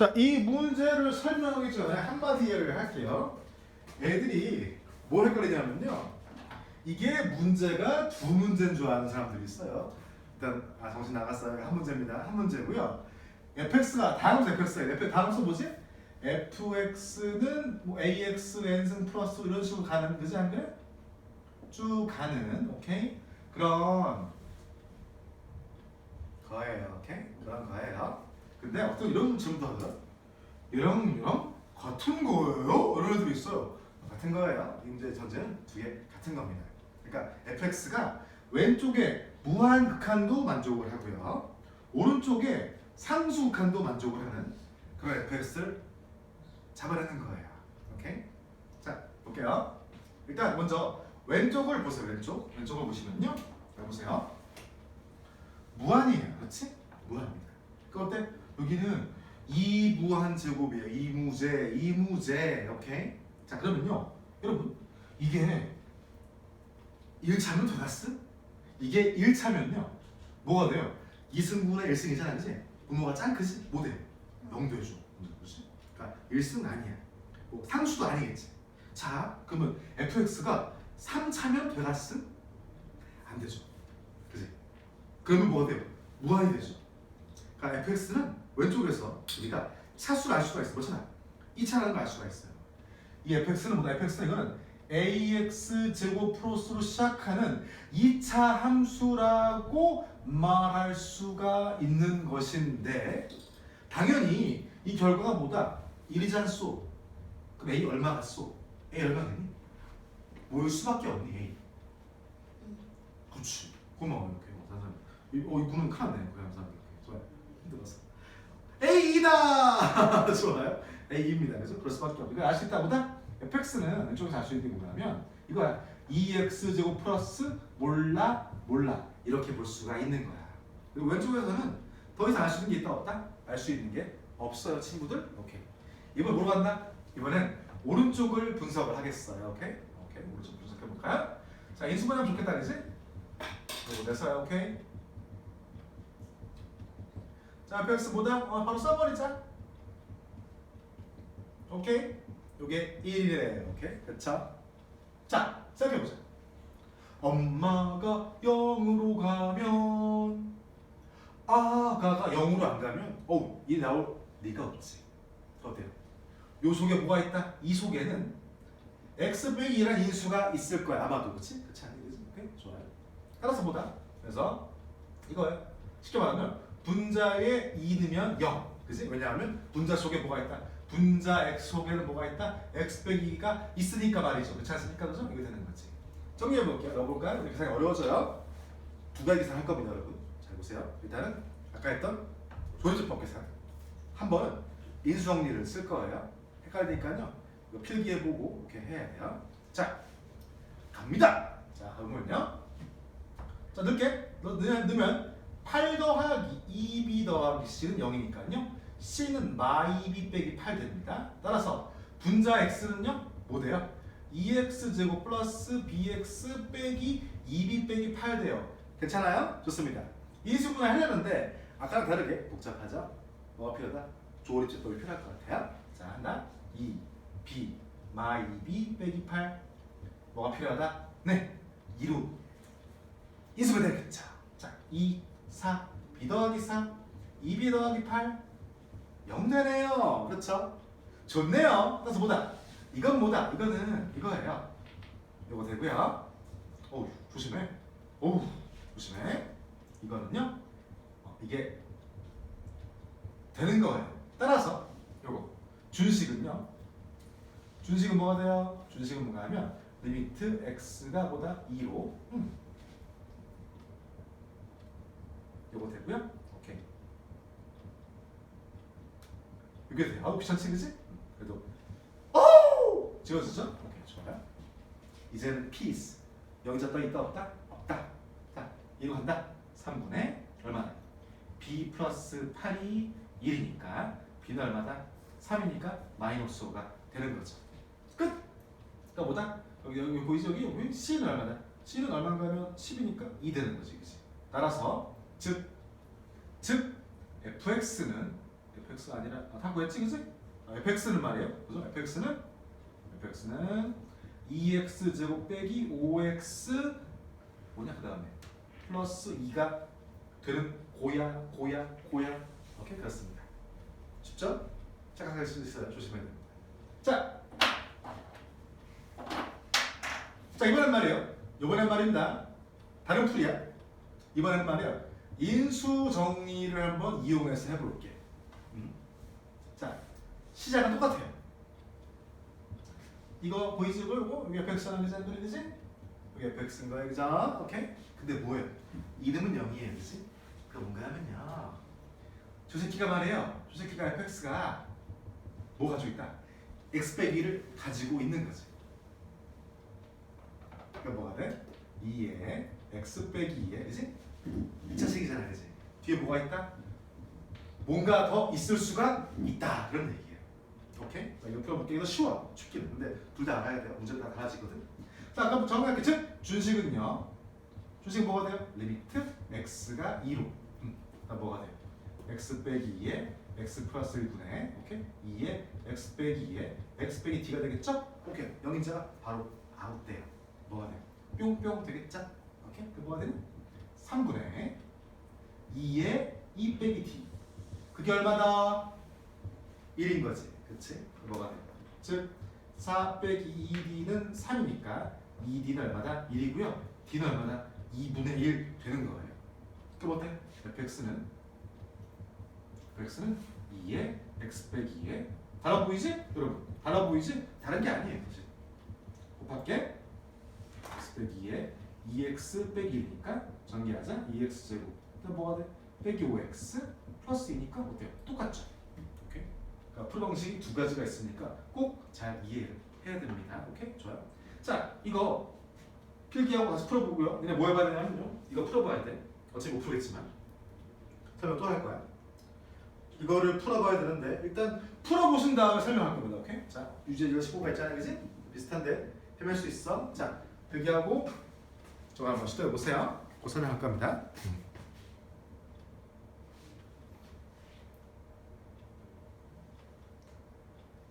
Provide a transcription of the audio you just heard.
자, 이 문제를 설명하기 전에 한마디 이야기를 할게요. 애들이 뭘 헷갈리냐면요. 이게 문제가 두 문제인 줄 아는 사람들이 있어요. 일단 아 정신 나갔어요. 한 문제입니다. 한 문제고요. fx가 다음 수 fx예요. f 다음 수 뭐지? fx는 뭐 ax n승 플러스 이런 식으로 가는 그지 안 그래? 쭉 가는 오케이 그런 거예요. 오케이 그런 거예요. 근데 어떤 이런 질문도 하더라. 얘랑 얘랑 같은 거예요? 이런 애들이 있어요. 같은 거예요. 이 문제 전제는 두 개 같은 겁니다. 그러니까 fx가 왼쪽에 무한 극한도 만족을 하고요. 오른쪽에 상수 극한도 만족을 하는 그런 fx를 잡아내는 거예요. 오케이? 자 볼게요. 일단 먼저 왼쪽을 보세요. 왼쪽 왼쪽을 보시면요. 자 보세요. 무한이에요. 그렇지? 무한입니다. 그 어때? 여기는 이무한 제곱이에요. 이무제, 이무제. 오케이? 자 그러면요. 여러분 이게 1차면 플러스 이게 1차면요. 뭐가 돼요? 2승분의 1승이잖아. 그지? 분모가 짱 크지? 뭐 돼? 0 되죠. 그렇지? 그러니까 1승 아니야. 뭐 상수도 아니겠지. 자, 그러면 fx가 3차면 되갔음? 안 되죠. 그지? 그러면 뭐가 돼요? 무한이 되죠. 그러니까 fx는 왼쪽에서 우리가 차수를 알 수가 있어. 뭐잖아? 2차라는 걸 알 수가 있어요. 이 fx는 뭐다? fx는 이거는 ax 제곱 플러스로 시작하는 2차 함수라고 말할 수가 있는 것인데 당연히 이 결과가 뭐다? 1이잖 소. 그럼 a 얼마가 소? a 얼마겠니? 모일 수밖에 없니 a. 그렇지. 고마워 이렇게 감사합니다. 이- 어, 이 구는 큰일 났네. 그래 감사합 힘들었어. A다. 좋아요. A입니다. 그래서 그럴 수밖에 없고. 이거 알수 있다 보다 fx는 왼쪽에서 알수 있는 게 뭐냐면 이거야. 2x 제곱 플러스 몰라 몰라 이렇게 볼 수가 있는 거야. 그리고 왼쪽에서는 더 이상 알 수 있는 게 있다 없다? 알 수 있는 게 없어요, 친구들. 오케이. 이번 뭐로 간다? 이번엔 오른쪽을 분석을 하겠어요. 오케이? 오케이. 오른쪽 분석해 볼까요? 자, 인수분해하면 좋겠다, 그지? 이거 됐어요, 오케이? 자, fx보다 어, 바로 써버리자. 오케이? 요게 1이래요. 오케이? 그쵸? 자, 생각해보자. 엄마가 0으로 가면 아가가 0으로 안 가면 어우, 이 나올 리가 없지. 어때요? 요 속에 뭐가 있다? 이 속에는 x 빼기 2란 인수가 있을 거야. 아마도. 그치? 그치 아니겠지? 오케이? 좋아요. 따라서 보다. 그래서 이거예요. 쉽게 말하면 분자에 2 넣으면 0. 그지? 왜냐하면 분자 속에 뭐가 있다? 분자 x 속에는 뭐가 있다? x 빼기 2가 있으니까 말이죠. 그렇지 않습니까? 그죠? 이거 되는 거지. 정리해 볼게요. 넣어볼까요? 우리 계산이 어려워져요. 두 가지 계산 할 겁니다, 여러분. 잘 보세요. 일단은 아까 했던 조현주법 계산. 한 번은 인수정리를 쓸 거예요. 헷갈리니까요. 이거 필기해보고 이렇게 해야 돼요. 자, 갑니다. 자, 그러면요. 자, 넣을게. 넣, 넣으면, 넣으면 8 더하기 2b 더하기 c는 0이니까요. c는 마이b 빼기 8 됩니다. 따라서 분자 x는요. 뭐 돼요? 2x 제곱 플러스 bx 빼기 2b 빼기 8 돼요. 괜찮아요? 좋습니다. 인수분해 하려는데 아까랑 다르게 복잡하죠? 뭐가 필요하다? 조립제법이 필요할 것 같아요. 자, 한다. 2, b, 마이 b 빼기 8 뭐가 필요하다? 네, 2로 인수분해 되겠죠. 자, 2, 4, b 더하기 3, 2b 더하기 8 0 되네요. 그렇죠? 좋네요. 따라서 뭐다? 이건 뭐다? 이거는 이거예요. 이거 되고요. 어우 조심해. 어우 조심해. 이거는요. 어, 이게 되는 거예요. 따라서 요거 준식은요. 준식은 뭐가 돼요? 준식은 뭔가 하면 리미트 x가 보다 2로 음. 요거 되고요. 오케이. 이게 돼요. 아우 귀찮지 그지? 그래도 오! 지워지죠? 오케이 좋아요. 이제는 피스 여기서 떠 있다 없다? 없다. 자 이거 간다. 3분의 얼마나? b 플러스 8이 1이니까 b는 얼마다? 3이니까 마이너스 5가 되는 거죠. 끝. 그러니까 뭐다? 여기 여기 보이죠? 여기 c는 얼마다? c는 얼마인가 하면 10이니까 2 되는 거지, 그지? 따라서 즉, 즉 fx는 fx 아니라 아, 다 구했지 그지? 아, fx는 말이에요. 그죠? fx는 fx는 2x 제곱 빼기 5x 뭐냐 그 다음에 플러스 2가 되는 고야 고야 고야 오케이 그렇습니다. 쉽죠? 착각할 수 있어요. 조심해야 됩니다. 자, 자 이번엔 말이에요. 이번엔 말입니다. 다른 풀이야. 이번엔 말이야. 인수 정리를 한번 이용해서 해볼게. 음. 자, 시작은 똑같아요. 이거 보이지 이거 여기 fx라는 거지 안 그러지? 여기 fx인 거야 그죠? 오케이. 근데 뭐예요? 이름은 0이에요, 그지? 그 뭔가 하면요. 말이에요. 저 새끼가 fx가 뭐 가지고 있다? x 빼기 를 가지고 있는 거지. 그러니까 뭐가 돼? 2에 x 빼기 2에 그지? 이 자식이잖아 그지? 뒤에 뭐가 있다? 뭔가 더 있을 수가 있다 그런 얘기예요. 오케이? 자, 이거 풀어볼게. 이거 쉬워. 쉽기는. 근데 둘 다 알아야 돼요. 문제는 다 달라지거든. 자, 아까 정리할게. 즉 준식은요. 준식 뭐가 돼요? 리미트 x가 2로. 음, 다 뭐가 돼요? x 빼기 2에 x 플러스 1분의 오케이? 2에 x 빼기 2에 x 빼기 d가 되겠죠? 오케이. 영인자가 바로 아웃돼요. 뭐가 돼요? 뿅뿅 되겠죠? 오케이? 그 뭐가 되는? 3분의 2에 2 빼기 d. 그게 얼마다? 1인 거지. 그치? 그 뭐가 돼요? 즉, 4 빼기 2d는 3이니까 2d는 얼마다? 1이고요. d는 얼마다? 2분의 1 되는 거예요. 그럼 어때? fx는 fx는 2에 x 빼기 2에 달라 보이지? 여러분 달라 보이지? 다른 게 아니에요. 곱할게 x 빼기 2에 2x 빼기 1이니까 전개하자 2x 제곱 그다음 뭐가 돼? 빼기 5x 플러스 2니까 어때요? 똑같죠? 오케이? 그러니까 풀 방식이 두 가지가 있으니까 꼭 잘 이해를 해야 됩니다. 오케이? 좋아요. 자 이거 필기하고 다시 풀어보고요. 그냥 뭐 해봐야 되냐면요. 이거 풀어봐야 돼. 어차피 못 풀겠지만 설명 또 할 거야. 이거를 풀어봐야 되는데 일단 풀어보신 다음에 설명할 겁니다. 오케이? 자 유제지가 15가 있잖아요, 그지? 비슷한데 해볼 수 있어. 자 필기하고 저거 한번 시도해 보세요. 그 설명할 겁니다.